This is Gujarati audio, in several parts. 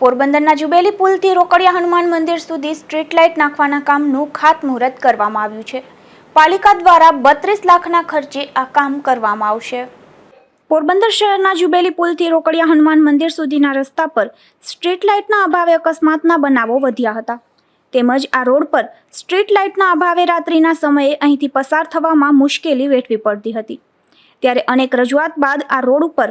પોરબંદરના જુબેલી પુલથી રોકડિયા હનુમાન મંદિર સુધી સ્ટ્રીટ લાઇટ નાખવાના કામનું ખાતમુહૂર્ત કરવામાં આવ્યું છે. પાલિકા દ્વારા બત્રીસ લાખના ખર્ચે આ કામ કરવામાં આવશે. પોરબંદર શહેરના જુબેલી પુલથી રોકડિયા હનુમાન મંદિર સુધીના રસ્તા પર સ્ટ્રીટ લાઇટના અભાવે અકસ્માતના બનાવો વધ્યા હતા. તેમજ આ રોડ પર સ્ટ્રીટ લાઇટના અભાવે રાત્રિના સમયે અહીંથી પસાર થવામાં મુશ્કેલી વેઠવી પડતી હતી. ત્યારે અનેક રજૂઆત બાદ આ રોડ ઉપર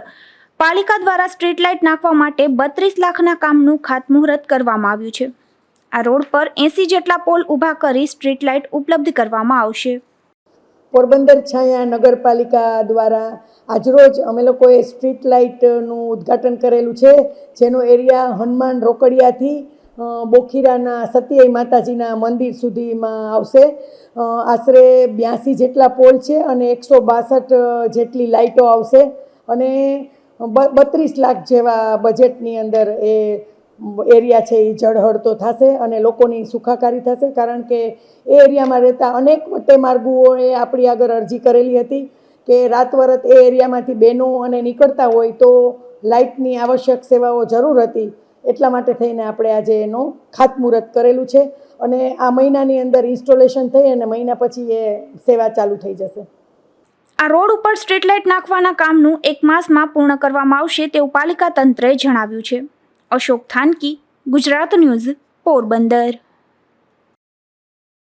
પાલિકા દ્વારા સ્ટ્રીટ લાઇટ નાખવા માટે બત્રીસ લાખના કામનું ખાતમુહૂર્ત કરવામાં આવ્યું છે. આ રોડ પર એંસી જેટલા પોલ ઊભા કરી સ્ટ્રીટ લાઇટ ઉપલબ્ધ કરવામાં આવશે. પોરબંદર છાયા નગરપાલિકા દ્વારા આજરોજ અમે લોકોએ સ્ટ્રીટ લાઇટનું ઉદ્ઘાટન કરેલું છે, જેનો એરિયા હનુમાન રોકડિયાથી બોખીરાના સત્યાઈ માતાજીના મંદિર સુધીમાં આવશે. આશરે બ્યાસી જેટલા પોલ છે અને એકસો બાસઠ જેટલી લાઇટો આવશે. અને બત્રીસ લાખ જેવા બજેટની અંદર એ એરિયા છે એ જળહળતો થશે અને લોકોની સુખાકારી થશે, કારણ કે એ એરિયામાં રહેતા અનેક વટે માર્ગુઓએ આપણી આગળ અરજી કરેલી હતી કે રાતવરત એ એરિયામાંથી બહેનો અને નીકળતા હોય તો લાઇટની આવશ્યક સેવાઓ જરૂર હતી. એટલા માટે થઈને આપણે આજે એનું ખાતમુહૂર્ત કરેલું છે અને આ મહિનાની અંદર ઇન્સ્ટોલેશન થઈ અને મહિના પછી એ સેવા ચાલુ થઈ જશે. આ રોડ ઉપર સ્ટ્રીટ લાઇટ નાખવાના કામનું એક માસમાં પૂર્ણ કરવામાં આવશે તેવું પાલિકા તંત્રએ જણાવ્યું છે. અશોક થાનકી, ગુજરાત ન્યૂઝ, પોરબંદર.